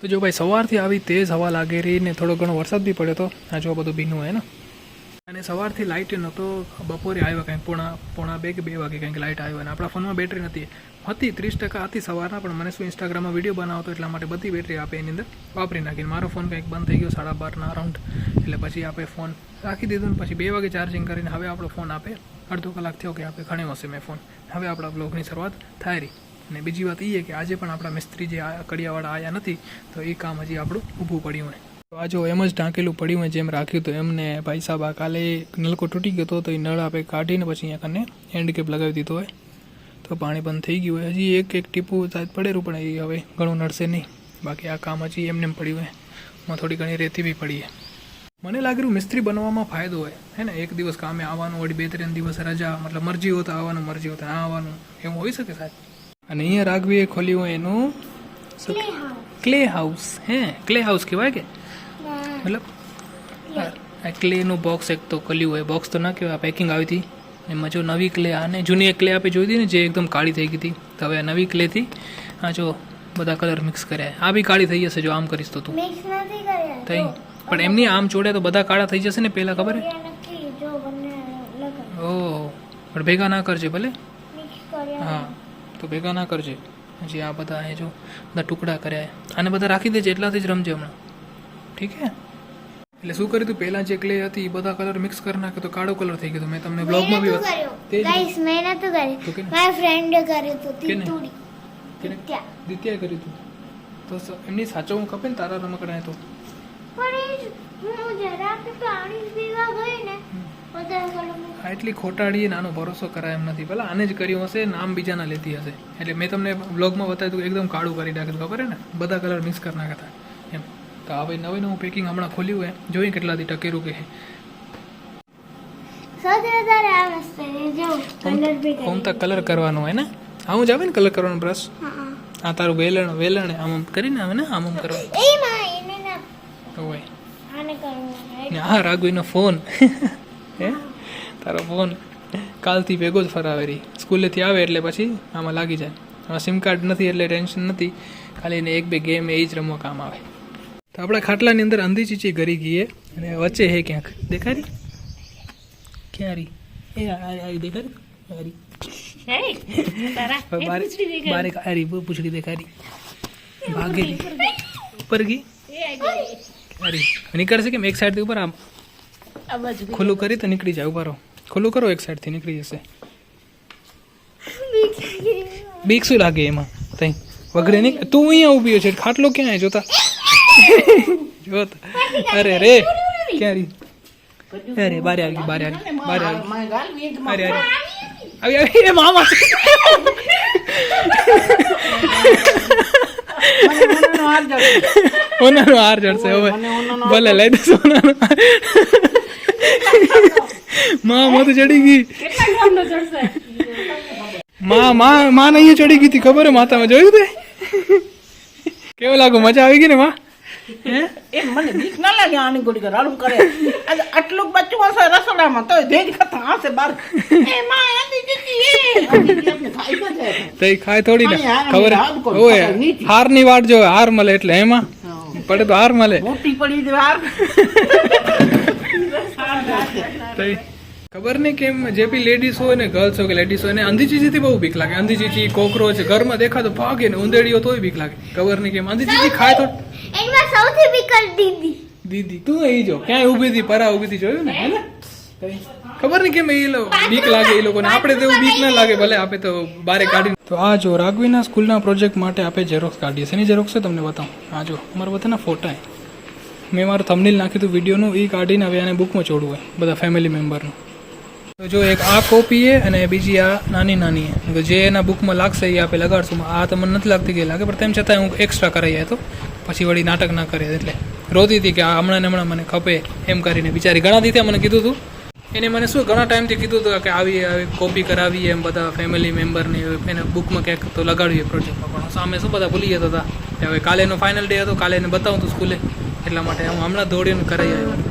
તો જો ભાઈ સવારથી આવી તેજ હવા લાગી રહી ને થોડો ઘણો વરસાદ બી પડ્યો તો. આ જો બધું ભીનું હોય ને. અને સવારથી લાઇટ નહોતો, બપોરે આવ્યો કંઈક પોણા પોણા બે કે બે વાગે કંઈક લાઇટ આવ્યો અને આપણા ફોનમાં બેટરી નથી હતી ત્રીસ ટકા હતી સવારના, પણ મને શું ઇન્સ્ટાગ્રામમાં વીડિયો બનાવતો એટલા માટે બધી બેટરી આપે એની અંદર વાપરી નાખીને. મારો ફોન કંઈક બંધ થઈ ગયો સાડા બારના અરાઉન્ડ એટલે પછી આપણે ફોન રાખી દીધો ને પછી બે વાગે ચાર્જિંગ કરીને હવે આપણો ફોન આપે. અડધો કલાક થયો કે આપણે ઘણી હશે મેં ફોન હવે આપણા બ્લોગની શરૂઆત થાય રહી. અને બીજી વાત એ કે આજે પણ આપણા મિસ્ત્રી જે કડિયાવાળા આવ્યા નથી, તો એ કામ હજી આપણું ઊભું પડ્યું હોય તો આ જો એમ જ ઢાંકેલું પડ્યું હોય જેમ રાખ્યું તો એમને ભાઈ સાહેબ આ કાલે નલકો તૂટી ગયો હતો તો એ નળ આપણે કાઢીને પછી અહીંયા કને હેન્ડ કેપ લગાવી દીધો હોય. તો પાણી બંધ થઈ ગયું હોય. હજી એક એક ટીપું સાહેબ પડેલું પણ એ હવે ઘણું નડશે નહીં. બાકી આ કામ હજી એમને એમ પડ્યું હોય. એમાં થોડી ઘણી રેતી બી પડી મને લાગ્યું મિસ્ત્રી બનવામાં ફાયદો હોય. હે ને, એક દિવસ કામે આવવાનું, વળી બે ત્રણ દિવસ રજા, મતલબ મરજી હોતા આવવાનું, મરજી હોતા ના આવવાનું. એવું હોઈ શકે સાહેબ? અને અહીંયા રાઘવીએ ખોલ્યું હોય એનું ક્લે હાઉસ હે? ક્લે હાઉસ કહેવાય કે? મતલબ? આ ક્લેનું બોક્સ એક તો ખોલ્યું હોય. બોક્સ તો ના કહેવાય પેકિંગ આવી હતી. એમાં જો નવી ક્લે આને જૂની ક્લે આપણે જોઈ હતી ને જે એકદમ કાળી થઈ ગઈ હતી. તો હવે આ નવી ક્લેથી આ જો બધા કલર મિક્સ કર્યા. આ બી કાળી થઈ જશે જો આમ કરીશ તો તું. થઈ પણ એમની આમ જોડે તો બધા કાળા થઈ જશે ને પહેલાં ખબર ઓહ પણ ભેગા ના કરજે ભલે. હા. તો ભેગા ના કરજે. હજી આ બધા એ જો બધા ટુકડા કર્યા આને બધા રાખી દેજે એટલાથી જ રમજે હમણાં. ઠીક હે એટલે શું કર્યું તું? પહેલાં જે ક્લે હતી એ બધા કલર મિક્સ કરી નાખ્યો તો કાળો કલર થઈ ગયો મેં તમને બ્લોગમાં બી. તે ગાઈસ મેં નતું કર્યું. મારા ફ્રેન્ડે કર્યું તો તીતુડી. કર્યું તું. તો એમની સાચો હું કપે ને તારા રમકડા તો. પણ હું જરાક પાણી પીવા ગઈ ને આ એટલી ખોટાડી નાનો ભરોસો કરાય એમ નથી. પેલા આને જ કર્યું હશે નામ બીજાના લેતી હશે. એટલે મેં તમને બ્લોગમાં બતાવ્યું હતું એકદમ કાળું કરી નાખ્યું ખબર ને? બધા કલર મિક્સ કરી નાખ્યા હતા. એમ. તો હવે નવી નવું પેકિંગ હમણાં ખોલ્યું હોય જોઈએ કેટલાથી ટકેરું કે હું ઓમ તો કલર કરવાનો હોય ને? આવું જ આવે ને કલર કરવાનો બ્રશ હા આ તારું વેલણ વેલણ આમ આમ કરીને આવે ને આમ આમ કરવાનું હોય. ને આ રાઘવીનો ફોન હે? તારો ફોન કાલથી ભેગો જ ફરાવે રહી સ્કૂલેથી આવે એટલે પછી આમાં લાગી જાય. આમાં સિમ કાર્ડ નથી એટલે ટેન્શન નથી. ખાલી એને એક બે ગેમ એ જ રમવા કામ આવે. તો આપણા ખાટલાની અંદર અંધી ચીચી ગરી ગઈ અને વચ્ચે હે ક્યાંક. દેખાડી ક્યાં રી એ આવી દેખાડી. બારે બારે આ રી બહુ પૂછડી દેખાડી ભાગે રી ઉપર ગઈ. નીકળશે કેમ? એક સાઈડથી ઉપર આમ. ખુલ્લું કરી તો નીકળી જાય ઉભારો ખુલ્લું કરો એક સાઈડથી નીકળી જશે. બીક શું લાગે એમાં? તઈ વગરે નહીં? તું અહીંયા ઊભી છે ખાટલો ક્યાં છે? જોતા. જોત. અરે રે ક્યાં રી અરે બારે આવી બારે આવી બારે આવી અરે અરે. આવી આવી એ મામા. ઓનાનો હાર જડશે. હવે. ભલે લઈ દે સોનાનો માં મત ચડી ગઈ. માં માં માં નહીં ચડી ગઈ હતી ખબર હે? માતામાં જોયું તે? કેવું લાગુ? મજા આવી ગઈ ને માં? એ મને બીક ના લાગે આની ગોળી કે રડું કરે. આટલું બચ્ચું હશે રસોડામાં તો ભેજ ખતા હશે બાર. એ માં આની જાય. તઈ ખાય થોડી ને. ખબર ઓય હારની વાટ જો હાર મળે એટલે એમાં પડે તો હાર મળે. મોટી પડી દે વાર તઈ ખબર નહીં કેમ જે બી લેડીઝ હોય ને ગર્લ્સ હોય કે લેડીઝ હોય ને અંધી ચીચીથી બહુ બીક લાગે. અંધી ચીચી કોકરોચ ઘરમાં દેખાતો ભાગે ને ઉંદેડીઓ તોય બીક લાગે. ખબર નહીં કેમ. અંધી ખાય તો એમાં સૌથી વિકલ દીદી. દીદી તું અહીં જો. ક્યાંય ઊભી હતી પરા ઊભી હતી જોયું ને? હે ને? ખબર નહીં કેમ એ બીક લાગે એ લોકોને. આપણે તો બીક ના લાગે ભલે આપણે તો બારે કાઢી તો આ જો રાઘવીના સ્કૂલના પ્રોજેક્ટ માટે આપણે ઝેરોક્સ કાઢીએ છીએ એની ઝેરોક્સ છે તમને બતાવું. આ જો અમારા બધાના ફોટા મેં મારું થમનીલ નાખ્યું હતું વિડીયોનું એ કાઢીને હવે આને બુકમાં ચોડવું હોય બધા ફેમિલી મેમ્બરનું તો જો એક આ કોપી છે અને બીજી આ નાની નાની છે જે એના બુકમાં લાગશે એ આપણે લગાડશું. આ તો મને નથી લાગતી કે લાગે, પણ તેમ છતાં હું એક્સ્ટ્રા કરાવી તો. પછી વળી નાટક ના કરે એટલે. રોતી હતી કે આ હમણાં ને હમણાં મને ખપે એમ કરીને બિચારી. ઘણા દીધે મને કીધું હતું એને મને શું ઘણા ટાઈમથી કીધું હતું કે આવી આવી કોપી કરાવી એમ બધા ફેમિલી મેમ્બરની એને બુકમાં ક્યાંક તો લગાડીએ પ્રોજેક્ટમાં પણ સામે શું બધા ભૂલી જતા હતા. કે હવે કાલેનો ફાઇનલ ડે હતો, કાલે એને બતાવું હતું સ્કૂલે એટલા માટે હું હમણાં દોડીને કરાવી આવ્યો.